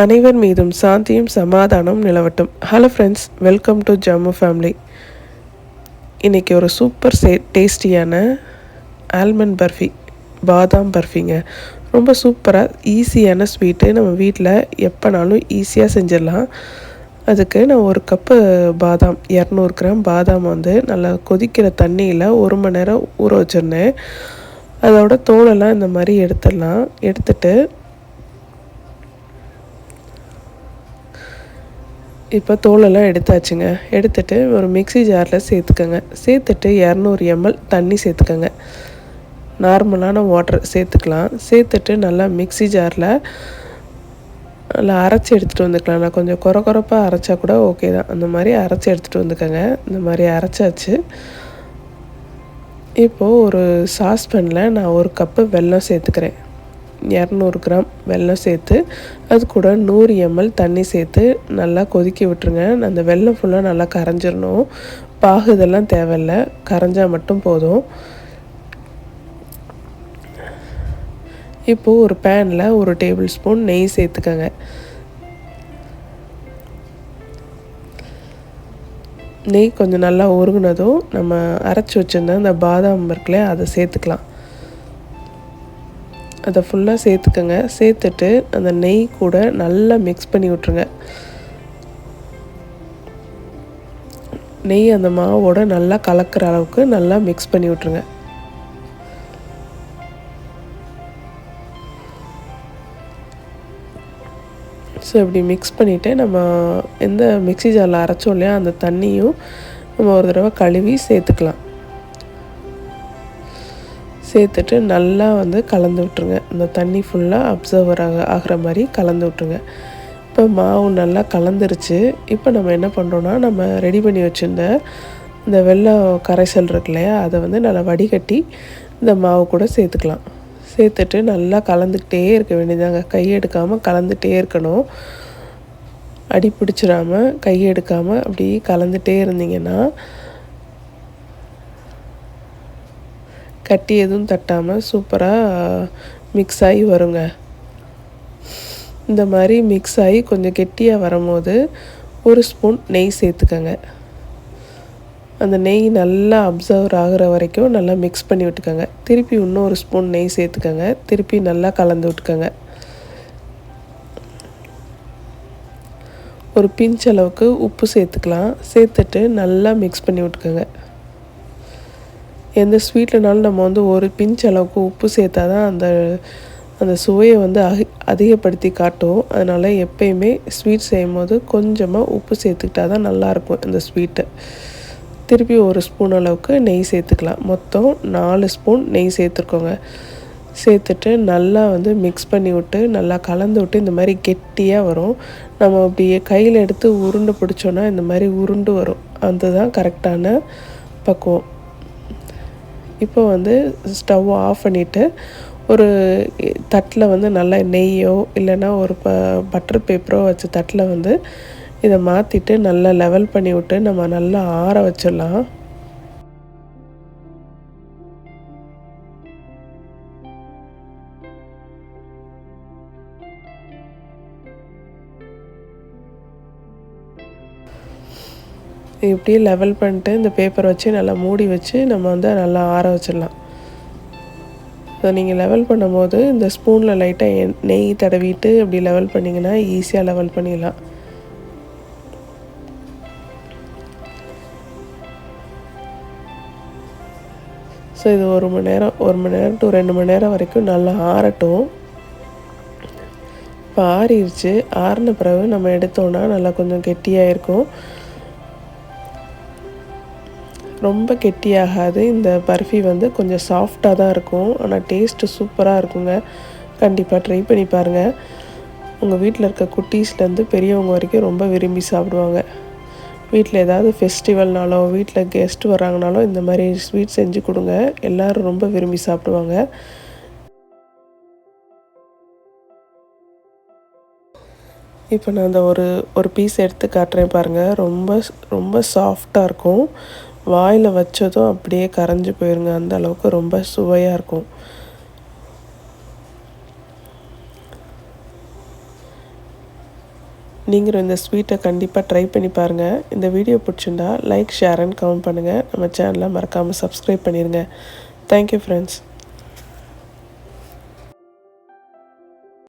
அனைவர் மீதும் சாந்தியும் சமாதானம் நிலவட்டும். Hello friends welcome to Jammu family இன்றைக்கி ஒரு சூப்பர் சே டேஸ்டியான ஆல்மண்ட் பர்ஃபி பாதாம் பர்ஃபிங்க. ரொம்ப சூப்பராக ஈஸியான ஸ்வீட்டு நம்ம வீட்டில் எப்போனாலும் ஈஸியாக செஞ்சிடலாம். அதுக்கு நான் ஒரு கப்பு பாதாம் இரநூறு கிராம் பாதாம் வந்து நல்லா கொதிக்கிற தண்ணியில் ஒரு மணி நேரம் ஊற வச்சிருந்தேன். அதோட தோலெல்லாம் இந்த மாதிரி எடுத்துடலாம். எடுத்துகிட்டு இப்போ தோலெல்லாம் எடுத்தாச்சுங்க. எடுத்துட்டு ஒரு மிக்ஸி ஜாரில் சேர்த்துக்கோங்க. சேர்த்துட்டு இரநூறு எம்எல் தண்ணி சேர்த்துக்கோங்க. நார்மலான வாட்டர் சேர்த்துக்கலாம். சேர்த்துட்டு நல்லா மிக்ஸி ஜாரில் நல்லா அரைச்சி எடுத்துகிட்டு வந்துக்கலாம். நான் கொஞ்சம் குறை குறைப்பாக அரைச்சா கூட ஓகே தான். அந்த மாதிரி அரைச்சி எடுத்துகிட்டு வந்துக்கோங்க. இந்த மாதிரி அரைச்சாச்சு. இப்போது ஒரு சாஸ்பேனில் நான் ஒரு கப்பு வெல்லம் சேர்த்துக்கிறேன். இரநூறு கிராம் வெல்லம் சேர்த்து அது கூட நூறு எம்எல் தண்ணி சேர்த்து நல்லா கொதிக்க விட்டுருங்க. அந்த வெல்லம் ஃபுல்லாக நல்லா கரைஞ்சிடணும் பாகு இதெல்லாம் தேவையில்ல. கரைஞ்சால் மட்டும் போதும். இப்போது ஒரு பேனில் ஒரு டேபிள் ஸ்பூன் நெய் சேர்த்துக்கோங்க. நெய் கொஞ்சம் நல்லா உருகுனதும் நம்ம அரைச்சி வச்சுருந்த அந்த பாதாம் இருக்குல்ல அதை சேர்த்துக்கலாம். அதை ஃபுல்லாக சேர்த்துக்கோங்க. சேர்த்துட்டு அந்த நெய் கூட நல்லா மிக்ஸ் பண்ணி விட்ருங்க நெய் அந்த மாவோட நல்லா கலக்கிற அளவுக்கு நல்லா மிக்ஸ் பண்ணி விட்ருங்க ஸோ இப்படி மிக்ஸ் பண்ணிவிட்டு நம்ம எந்த மிக்ஸி ஜாரில் அரைச்சோம் இல்லையா அந்த தண்ணியும் நம்ம ஒரு தடவை கழுவி சேர்த்துக்கலாம். சேர்த்துட்டு நல்லா வந்து கலந்து விட்ருங்க இந்த தண்ணி ஃபுல்லாக அப்சர்வர் ஆக ஆகிற மாதிரி கலந்து விட்ருங்க இப்போ மாவு நல்லா கலந்துருச்சு. இப்போ நம்ம என்ன பண்ணுறோன்னா நம்ம ரெடி பண்ணி வச்சுருந்த இந்த வெள்ளம் கரைசல் இருக்கு இல்லையா அதை வந்து நல்லா வடிகட்டி இந்த மாவு கூட சேர்த்துக்கலாம். சேர்த்துட்டு நல்லா கலந்துக்கிட்டே இருக்க வேண்டியதாங்க கையெடுக்காமல் கலந்துகிட்டே இருக்கணும். அடி பிடிச்சிடாமல் கையெடுக்காமல் அப்படி கலந்துகிட்டே இருந்தீங்கன்னா கட்டி எதுவும் தட்டாமல் சூப்பராக மிக்ஸ் ஆகி வருங்க. இந்த மாதிரி மிக்ஸ் ஆகி கொஞ்சம் கெட்டியாக வரும்போது ஒரு ஸ்பூன் நெய் சேர்த்துக்கோங்க. அந்த நெய் நல்லா அப்சர்வ் ஆகிற வரைக்கும் நல்லா மிக்ஸ் பண்ணி விட்டுக்கோங்க. திருப்பி இன்னும் ஒரு ஸ்பூன் நெய் சேர்த்துக்கோங்க. திருப்பி நல்லா கலந்து விட்டுக்கோங்க. ஒரு பிஞ்ச் அளவுக்கு உப்பு சேர்த்துக்கலாம். சேர்த்துட்டு நல்லா மிக்ஸ் பண்ணி விட்டுக்கோங்க. எந்த ஸ்வீட்லனாலும் நம்ம வந்து ஒரு பிஞ்ச் அளவுக்கு உப்பு சேர்த்தா தான் அந்த அந்த சுவையை வந்து அகி அதிகப்படுத்தி காட்டும். அதனால் எப்பயுமே ஸ்வீட் செய்யும் போது கொஞ்சமாக உப்பு சேர்த்துக்கிட்டா தான் நல்லாயிருக்கும் இந்த ஸ்வீட்டு. திருப்பி ஒரு ஸ்பூன் அளவுக்கு நெய் சேர்த்துக்கலாம். மொத்தம் நாலு ஸ்பூன் நெய் சேர்த்துருக்கோங்க சேர்த்துட்டு நல்லா வந்து மிக்ஸ் பண்ணி விட்டு நல்லா கலந்து விட்டு இந்த மாதிரி கெட்டியாக வரும். நம்ம அப்படியே கையில் எடுத்து உருண்டு பிடிச்சோன்னா இந்த மாதிரி உருண்டு வரும். அதுதான் கரெக்டான பக்குவம். இப்போ வந்து ஸ்டவ் ஆஃப் பண்ணிவிட்டு ஒரு தட்டில் வந்து நல்லா நெய்யோ இல்லைன்னா ஒரு ப பட்டர் பேப்பரோ வச்ச தட்டில் வந்து இதை மாற்றிட்டு நல்லா லெவல் பண்ணி விட்டு நம்ம நல்லா ஆற வச்சிடலாம். இப்படியே லெவல் பண்ணிட்டு இந்த பேப்பர் வச்சு நல்லா மூடி வச்சு நம்ம வந்து நல்லா ஆற வச்சிடலாம். ஸோ நீங்கள் லெவல் பண்ணும்போது இந்த ஸ்பூனில் லைட்டாக நெய் தடவிட்டு அப்படி லெவல் பண்ணிங்கன்னா ஈஸியாக லெவல் பண்ணிடலாம். ஸோ இது ஒரு மணி நேரம் ஒரு மணி நேரம் டு ரெண்டு மணி நேரம் வரைக்கும் நல்லா ஆறட்டும். இப்போ ஆறிடுச்சு. ஆறின பிறகு நம்ம எடுத்தோன்னா நல்லா கொஞ்சம் கெட்டியாக இருக்கும். ரொம்ப கெட்டியாகாது. இந்த பர்ஃபி வந்து கொஞ்சம் சாஃப்டாக தான் இருக்கும். ஆனால் டேஸ்ட்டு சூப்பராக இருக்குங்க. கண்டிப்பாக ட்ரை பண்ணி பாருங்கள் உங்கள் வீட்டில் இருக்க குட்டீஸ்லேருந்து பெரியவங்க வரைக்கும் ரொம்ப விரும்பி சாப்பிடுவாங்க. வீட்டில் ஏதாவது ஃபெஸ்டிவல்னாலோ வீட்டில் கெஸ்ட் வராங்கனாலோ இந்த மாதிரி ஸ்வீட் செஞ்சு கொடுங்க. எல்லோரும் ரொம்ப விரும்பி சாப்பிடுவாங்க. இப்போ நான் அந்த ஒரு ஒரு பீஸ் எடுத்து காட்டுறேன் பாருங்கள் ரொம்ப ரொம்ப சாஃப்டாக இருக்கும். வாயில் வச்சதும் அப்படியே கரைஞ்சி போயிருங்க. அந்த அளவுக்கு ரொம்ப சுவையாக இருக்கும். நீங்களும் இந்த ஸ்வீட்டை கண்டிப்பாக ட்ரை பண்ணி பாருங்கள் இந்த வீடியோ பிடிச்சிருந்தா லைக் ஷேர் அண்ட் கமெண்ட் பண்ணுங்கள் நம்ம சேனலை மறக்காமல் சப்ஸ்கிரைப் பண்ணிடுங்க தேங்க்யூ ஃப்ரெண்ட்ஸ்